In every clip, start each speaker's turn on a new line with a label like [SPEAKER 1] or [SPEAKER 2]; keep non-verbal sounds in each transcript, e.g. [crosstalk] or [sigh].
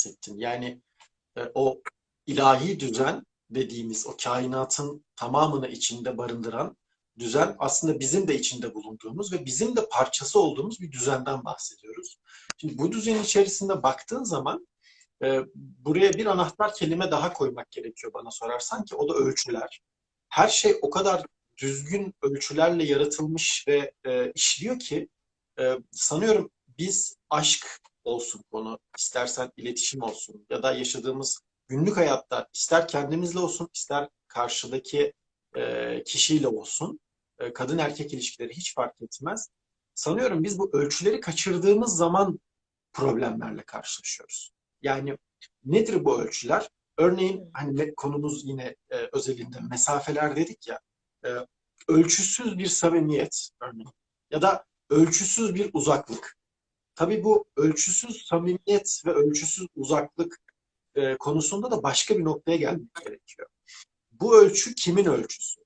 [SPEAKER 1] bahsettin. Yani e, o ilahi düzen dediğimiz o kainatın tamamını içinde barındıran düzen aslında bizim de içinde bulunduğumuz ve bizim de parçası olduğumuz bir düzenden bahsediyoruz. Şimdi bu düzenin içerisinde baktığın zaman e, buraya bir anahtar kelime daha koymak gerekiyor bana sorarsan ki o da ölçüler. Her şey o kadar düzgün ölçülerle yaratılmış ve e, işliyor ki e, sanıyorum biz aşk olsun konu, istersen iletişim olsun ya da yaşadığımız günlük hayatta ister kendimizle olsun, ister karşıdaki e, kişiyle olsun, e, kadın erkek ilişkileri hiç fark etmez. Sanıyorum biz bu ölçüleri kaçırdığımız zaman problemlerle karşılaşıyoruz. Yani nedir bu ölçüler? Örneğin hani konumuz yine e, özelinde mesafeler dedik ya, e, ölçüsüz bir samimiyet örneğin ya da ölçüsüz bir uzaklık. Tabii bu ölçüsüz samimiyet ve ölçüsüz uzaklık e, konusunda da başka bir noktaya gelmek gerekiyor. Bu ölçü kimin ölçüsü?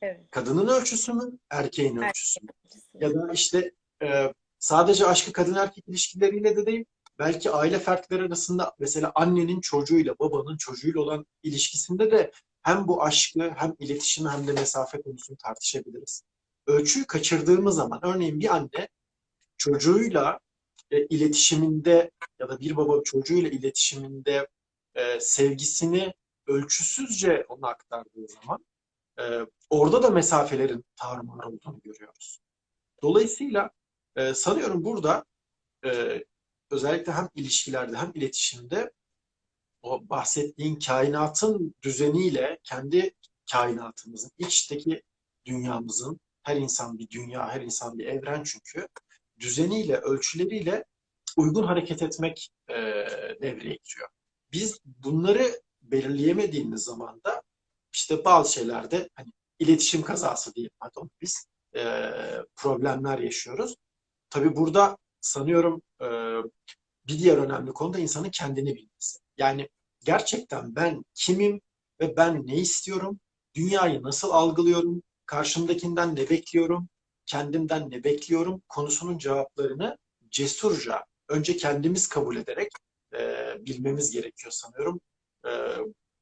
[SPEAKER 2] Evet.
[SPEAKER 1] Kadının ölçüsü mü, erkeğin ölçüsü mü? Ya da işte e, sadece aşkı kadın erkek ilişkileriyle de değil, belki aile fertleri arasında mesela annenin çocuğuyla, babanın çocuğuyla olan ilişkisinde de hem bu aşkı hem iletişimi hem de mesafe konusunu tartışabiliriz. Ölçüyü kaçırdığımız zaman örneğin bir anne çocuğuyla e, iletişiminde ya da bir baba çocuğuyla iletişiminde e, sevgisini ölçüsüzce ona aktardığı zaman e, orada da mesafelerin tarumar olduğunu görüyoruz. Dolayısıyla e, sanıyorum burada e, özellikle hem ilişkilerde hem iletişimde o bahsettiğin kainatın düzeniyle kendi kainatımızın, içteki dünyamızın, her insan bir dünya, her insan bir evren çünkü, düzeniyle, ölçüleriyle uygun hareket etmek e, devreye giriyor. Biz bunları belirleyemediğimiz zaman da işte bazı şeylerde hani iletişim kazası diyelim hadi biz e, problemler yaşıyoruz. Tabii burada sanıyorum e, bir diğer önemli konu da insanın kendini bilmesi. Yani gerçekten ben kimim ve ben ne istiyorum, dünyayı nasıl algılıyorum, karşımdakinden ne bekliyorum, kendimden ne bekliyorum konusunun cevaplarını cesurca önce kendimiz kabul ederek e, bilmemiz gerekiyor sanıyorum. E,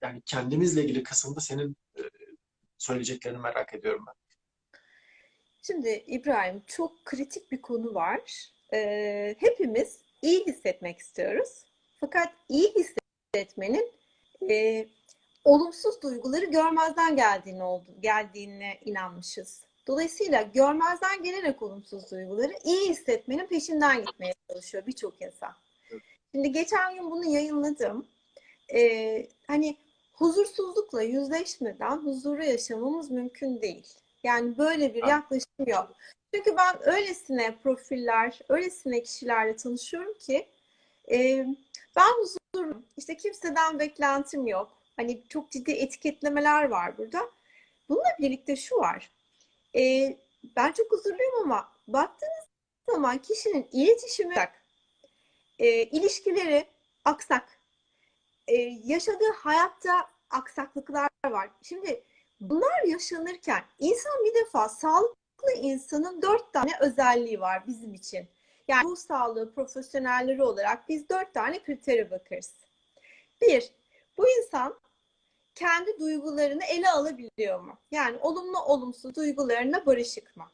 [SPEAKER 1] yani kendimizle ilgili kısımda senin e, söyleyeceklerini merak ediyorum ben.
[SPEAKER 2] Şimdi İbrahim çok kritik bir konu var. Ee, hepimiz iyi hissetmek istiyoruz. Fakat iyi hissetmenin e, olumsuz duyguları görmezden geldiğini oldu, geldiğine inanmışız. Dolayısıyla görmezden gelerek olumsuz duyguları iyi hissetmenin peşinden gitmeye çalışıyor birçok insan. Şimdi geçen gün bunu yayınladım. Ee, hani huzursuzlukla yüzleşmeden huzuru yaşamamız mümkün değil. Yani böyle bir yaklaşım yok. Çünkü ben öylesine profiller, öylesine kişilerle tanışıyorum ki e, ben huzurluyum. İşte kimseden beklentim yok. Hani çok ciddi etiketlemeler var burada. Bununla birlikte şu var. E, ben çok huzurluyum ama baktığınız zaman kişinin iletişimi e, ilişkileri aksak. E, yaşadığı hayatta aksaklıklar var. Şimdi bunlar yaşanırken insan bir defa sağlıklı insanın dört tane özelliği var bizim için. Yani ruh sağlığı profesyonelleri olarak biz dört tane kritere bakarız. Bir, bu insan kendi duygularını ele alabiliyor mu? Yani olumlu olumsuz duygularına barışık mı?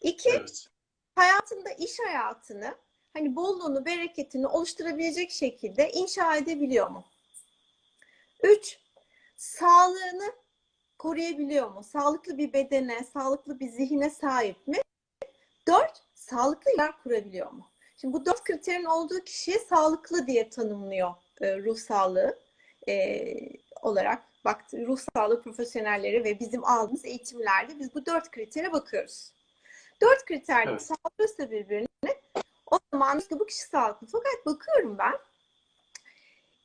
[SPEAKER 2] İki,
[SPEAKER 1] Evet.
[SPEAKER 2] hayatında iş hayatını hani bolluğunu, bereketini oluşturabilecek şekilde inşa edebiliyor mu? Üç, sağlığını koruyabiliyor mu? Sağlıklı bir bedene, sağlıklı bir zihine sahip mi? Dört, sağlıklı yer kurabiliyor mu? Şimdi bu dört kriterin olduğu kişiye sağlıklı diye tanımlıyor e, ruh sağlığı e, olarak. Bak ruh sağlığı profesyonelleri ve bizim aldığımız eğitimlerde biz bu dört kritere bakıyoruz. Dört kriter
[SPEAKER 1] Evet.
[SPEAKER 2] sağlıyorsa birbirini o zaman işte bu kişi sağlıklı. Fakat bakıyorum ben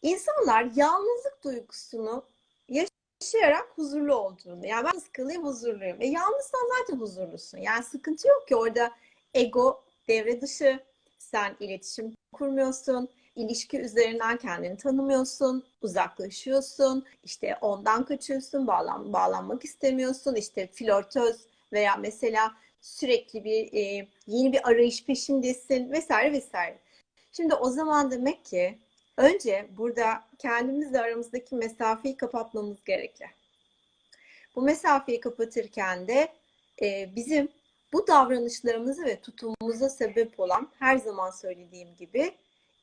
[SPEAKER 2] insanlar yalnızlık duygusunu yaşayarak huzurlu olduğunu. Yani ben sıkılıyım huzurluyum. E yalnızsan zaten huzurlusun. Yani sıkıntı yok ki orada ego devre dışı. Sen iletişim kurmuyorsun. İlişki üzerinden kendini tanımıyorsun, uzaklaşıyorsun, işte ondan kaçıyorsun, bağlan, bağlanmak istemiyorsun, işte flörtöz veya mesela sürekli bir e, yeni bir arayış peşindesin vesaire vesaire. Şimdi o zaman demek ki Önce burada kendimizle aramızdaki mesafeyi kapatmamız gerekli. Bu mesafeyi kapatırken de e, bizim bu davranışlarımızı ve tutumumuza sebep olan her zaman söylediğim gibi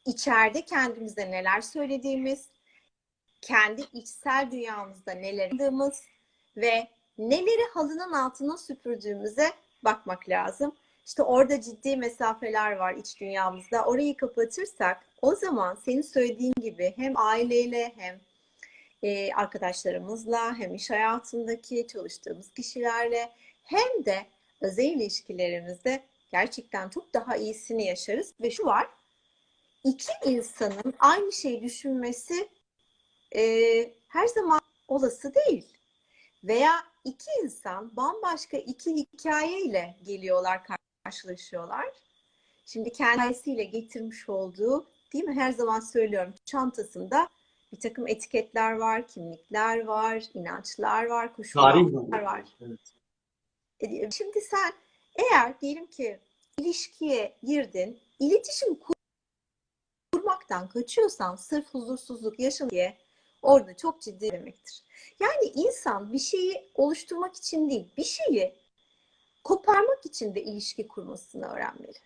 [SPEAKER 2] içeride kendimize neler söylediğimiz, kendi içsel dünyamızda neler yaptığımız ve neleri halının altına süpürdüğümüze bakmak lazım. İşte orada ciddi mesafeler var iç dünyamızda. Orayı kapatırsak o zaman senin söylediğin gibi hem aileyle hem e, arkadaşlarımızla hem iş hayatındaki çalıştığımız kişilerle hem de özel ilişkilerimizde gerçekten çok daha iyisini yaşarız. Ve şu var, iki insanın aynı şeyi düşünmesi e, her zaman olası değil. Veya iki insan bambaşka iki hikayeyle geliyorlar, karşılaşıyorlar. Şimdi kendisiyle getirmiş olduğu, değil mi? Her zaman söylüyorum, çantasında bir takım etiketler var, kimlikler var, inançlar var, koşullar
[SPEAKER 1] var. Evet.
[SPEAKER 2] E, Şimdi sen eğer diyelim ki ilişkiye girdin, iletişim kur- kurmaktan kaçıyorsan sırf huzursuzluk yaşın diye orada çok ciddi demektir. Yani insan bir şeyi oluşturmak için değil, bir şeyi koparmak için de ilişki kurmasını öğrenmeli.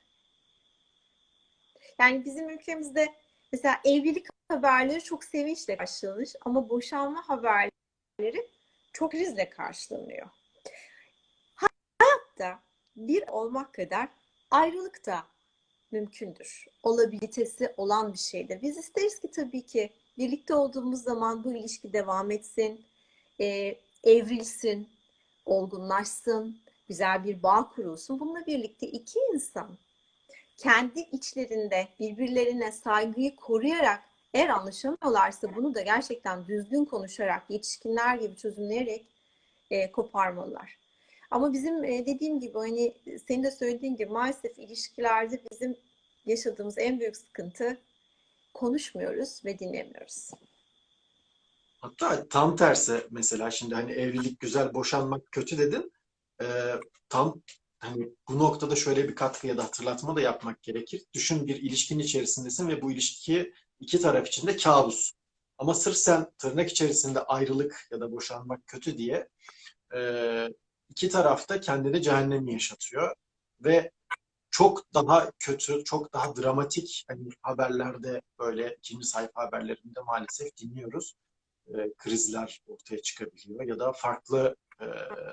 [SPEAKER 2] Yani bizim ülkemizde mesela evlilik haberleri çok sevinçle karşılanır ama boşanma haberleri çok krizle karşılanıyor. Hayatta bir olmak kadar ayrılık da mümkündür. Olabilitesi olan bir şeydir. Biz isteriz ki tabii ki birlikte olduğumuz zaman bu ilişki devam etsin, e, evrilsin, olgunlaşsın, güzel bir bağ kurulsun. Bununla birlikte iki insan kendi içlerinde birbirlerine saygıyı koruyarak eğer anlaşamıyorlarsa bunu da gerçekten düzgün konuşarak, yetişkinler gibi çözümleyerek e, koparmalılar. Ama bizim e, dediğim gibi hani senin de söylediğin gibi maalesef ilişkilerde bizim yaşadığımız en büyük sıkıntı konuşmuyoruz ve dinlemiyoruz.
[SPEAKER 1] Hatta tam tersi mesela şimdi hani evlilik güzel, boşanmak kötü dedin. Ee, tam hani bu noktada şöyle bir katkı ya da hatırlatma da yapmak gerekir. Düşün bir ilişkinin içerisindesin ve bu ilişki iki taraf için de kabus. Ama sırf sen tırnak içerisinde ayrılık ya da boşanmak kötü diye e, iki tarafta kendini cehennemi yaşatıyor ve çok daha kötü, çok daha dramatik hani haberlerde böyle ikinci sayfa haberlerinde maalesef dinliyoruz. E, krizler ortaya çıkabiliyor ya da farklı e,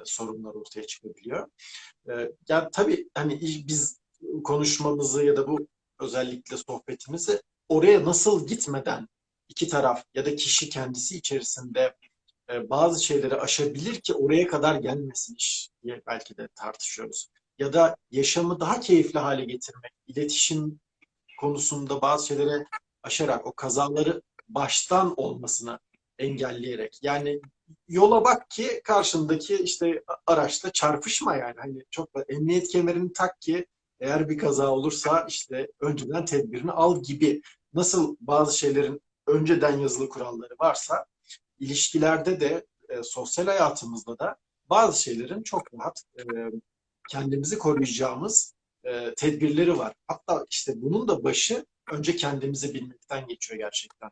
[SPEAKER 1] sorunlar ortaya çıkabiliyor. E, yani tabii hani biz konuşmamızı ya da bu özellikle sohbetimizi oraya nasıl gitmeden iki taraf ya da kişi kendisi içerisinde e, bazı şeyleri aşabilir ki oraya kadar gelmesin iş diye belki de tartışıyoruz. Ya da yaşamı daha keyifli hale getirmek, iletişim konusunda bazı şeyleri aşarak o kazaları baştan olmasını engelleyerek. Yani yola bak ki karşındaki işte araçla çarpışma yani. Hani çok da emniyet kemerini tak ki eğer bir kaza olursa işte önceden tedbirini al gibi. Nasıl bazı şeylerin önceden yazılı kuralları varsa ilişkilerde de e, sosyal hayatımızda da bazı şeylerin çok rahat e, kendimizi koruyacağımız e, tedbirleri var. Hatta işte bunun da başı önce kendimizi bilmekten geçiyor gerçekten.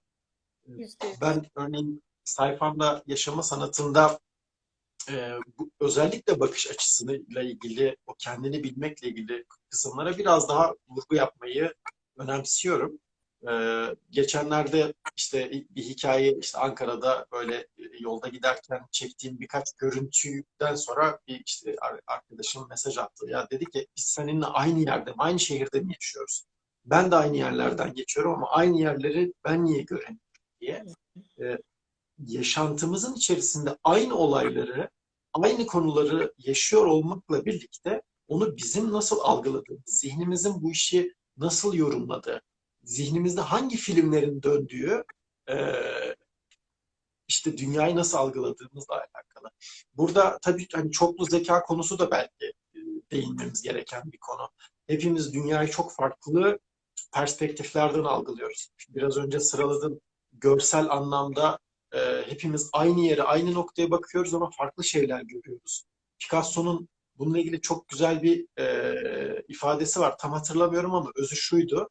[SPEAKER 2] Yüz.
[SPEAKER 1] Ben örneğin sayfamda yaşama sanatında e, bu, özellikle bakış açısıyla ilgili, o kendini bilmekle ilgili kısımlara biraz daha vurgu yapmayı önemsiyorum. E, geçenlerde işte bir hikaye işte Ankara'da böyle e, yolda giderken çektiğim birkaç görüntüden sonra bir işte arkadaşım mesaj attı. Ya dedi ki biz seninle aynı yerde aynı şehirde mi yaşıyoruz? Ben de aynı yerlerden geçiyorum ama aynı yerleri ben niye göremiyorum diye. E, yaşantımızın içerisinde aynı olayları, aynı konuları yaşıyor olmakla birlikte onu bizim nasıl algıladığımız, zihnimizin bu işi nasıl yorumladığı, zihnimizde hangi filmlerin döndüğü, e, işte dünyayı nasıl algıladığımızla alakalı. Burada tabii hani çoklu zeka konusu da belki e, değinmemiz gereken bir konu. Hepimiz dünyayı çok farklı perspektiflerden algılıyoruz. Biraz önce sıraladım görsel anlamda e, hepimiz aynı yere, aynı noktaya bakıyoruz ama farklı şeyler görüyoruz. Picasso'nun bununla ilgili çok güzel bir e, ifadesi var. Tam hatırlamıyorum ama özü şuydu.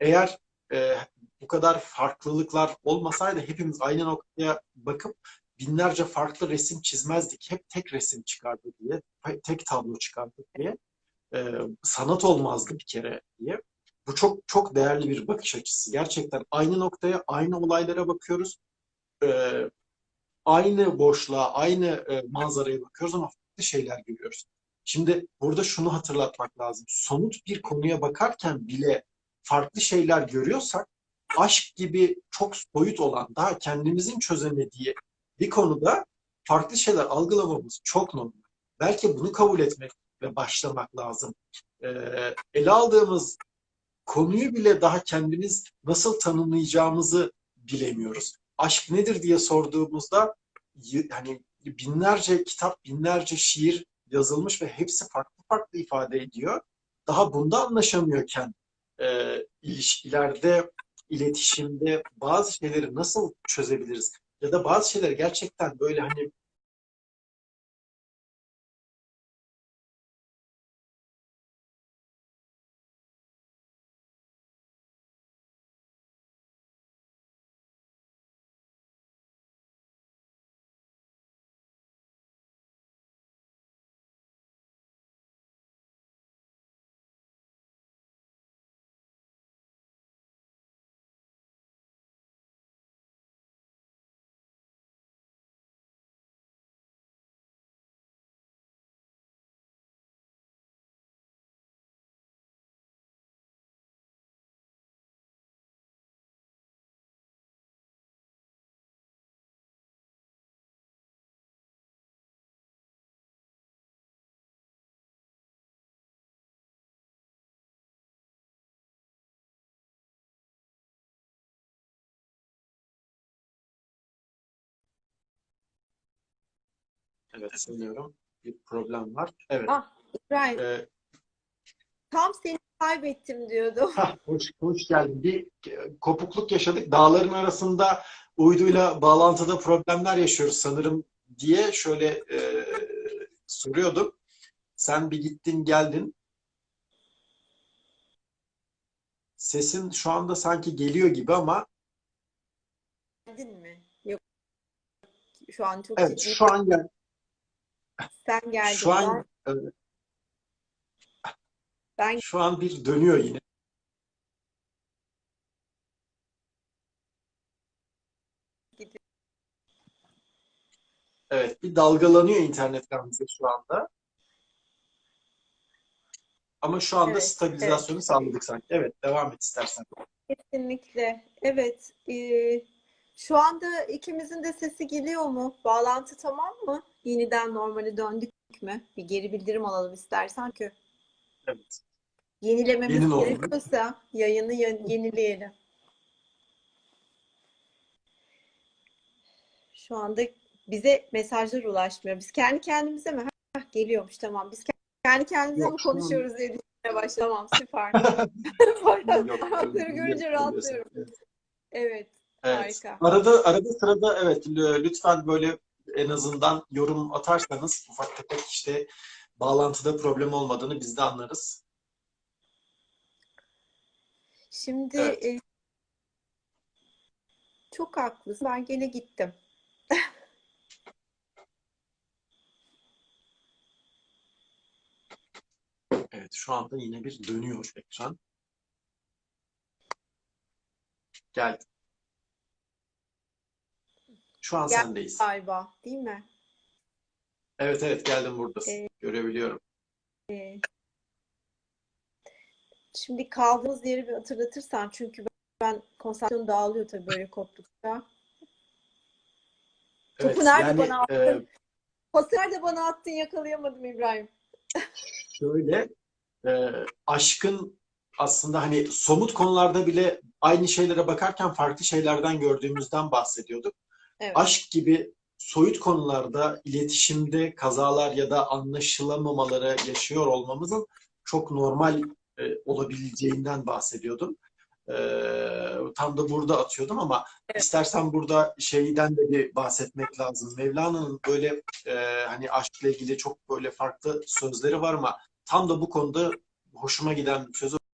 [SPEAKER 1] Eğer e, bu kadar farklılıklar olmasaydı hepimiz aynı noktaya bakıp binlerce farklı resim çizmezdik. Hep tek resim çıkardı diye, tek tablo çıkardı diye. Ee, sanat olmazdı bir kere diye. Bu çok çok değerli bir bakış açısı. Gerçekten aynı noktaya, aynı olaylara bakıyoruz. Ee, aynı boşluğa, aynı e, manzaraya bakıyoruz ama farklı şeyler görüyoruz. Şimdi burada şunu hatırlatmak lazım. Somut bir konuya bakarken bile farklı şeyler görüyorsak aşk gibi çok soyut olan, daha kendimizin çözemediği bir konuda farklı şeyler algılamamız çok normal. Belki bunu kabul etmek ve başlamak lazım. Ee, ele aldığımız konuyu bile daha kendimiz nasıl tanımlayacağımızı bilemiyoruz. Aşk nedir diye sorduğumuzda hani binlerce kitap, binlerce şiir yazılmış ve hepsi farklı farklı ifade ediyor. Daha bunda anlaşamıyorken e, ilişkilerde, iletişimde bazı şeyleri nasıl çözebiliriz? Ya da bazı şeyleri gerçekten böyle hani evet sanıyorum bir problem var. Evet.
[SPEAKER 2] Ah, İbrahim,
[SPEAKER 1] E,
[SPEAKER 2] tam seni kaybettim diyordum.
[SPEAKER 1] Hah, hoş, hoş geldin. Bir kopukluk yaşadık. Dağların arasında uyduyla bağlantıda problemler yaşıyoruz sanırım diye şöyle e, soruyordum. Sen bir gittin geldin. Sesin şu anda sanki geliyor gibi ama
[SPEAKER 2] Geldin mi? Yok. Şu an çok
[SPEAKER 1] evet
[SPEAKER 2] ciddi.
[SPEAKER 1] şu an gel
[SPEAKER 2] Sen geldin.
[SPEAKER 1] şu an e,
[SPEAKER 2] Ben
[SPEAKER 1] şu an bir dönüyor yine. Evet bir dalgalanıyor internet gamze şu anda. Ama şu anda
[SPEAKER 2] Evet,
[SPEAKER 1] stabilizasyonu sağladık sanki. Evet devam et istersen.
[SPEAKER 2] Kesinlikle. Evet. Ee, şu anda ikimizin de sesi geliyor mu? Bağlantı tamam mı? Yeniden normale döndük mü? Bir geri bildirim alalım istersen ki.
[SPEAKER 1] Evet.
[SPEAKER 2] Yenilememiz
[SPEAKER 1] Yeni oldu.
[SPEAKER 2] gerekiyorsa yayını ye- yenileyelim. Şu anda bize mesajlar ulaşmıyor. Biz kendi kendimize mi? Hah, geliyormuş tamam. Biz kendi kendimize
[SPEAKER 1] Yok,
[SPEAKER 2] mi
[SPEAKER 1] şu an-
[SPEAKER 2] konuşuyoruz diye düşünmeye başladım. Tamam [laughs] süper.
[SPEAKER 1] Yok,
[SPEAKER 2] Parmakları görünce rahatlıyorum.
[SPEAKER 1] Evet.
[SPEAKER 2] Evet. Harika.
[SPEAKER 1] Arada arada sırada evet lütfen böyle en azından yorum atarsanız ufak tefek işte bağlantıda problem olmadığını biz de anlarız.
[SPEAKER 2] Şimdi
[SPEAKER 1] Evet.
[SPEAKER 2] e, çok haklısın. Ben gene gittim. [laughs]
[SPEAKER 1] Evet şu anda yine bir dönüyor ekran. Geldi. Şu an
[SPEAKER 2] Gel-
[SPEAKER 1] sendeyiz.
[SPEAKER 2] Galiba, değil mi?
[SPEAKER 1] Evet evet geldim buradasın.
[SPEAKER 2] Ee,
[SPEAKER 1] Görebiliyorum.
[SPEAKER 2] E, şimdi kaldığımız yeri bir hatırlatırsan çünkü ben konsantrasyon dağılıyor tabii böyle koptukça.
[SPEAKER 1] Evet
[SPEAKER 2] Topu nerede
[SPEAKER 1] yani
[SPEAKER 2] bana
[SPEAKER 1] e,
[SPEAKER 2] attın? Pası nerede bana attın yakalayamadım İbrahim.
[SPEAKER 1] şöyle e, aşkın aslında hani somut konularda bile aynı şeylere bakarken farklı şeylerden gördüğümüzden bahsediyorduk.
[SPEAKER 2] Evet.
[SPEAKER 1] aşk gibi soyut konularda iletişimde kazalar ya da anlaşılamamaları yaşıyor olmamızın çok normal e, olabileceğinden bahsediyordum. E, tam da burada atıyordum ama
[SPEAKER 2] Evet.
[SPEAKER 1] istersen burada şeyden de bir bahsetmek lazım. Mevlana'nın böyle e, hani aşkla ilgili çok böyle farklı sözleri var ama tam da bu konuda hoşuma giden bir sözü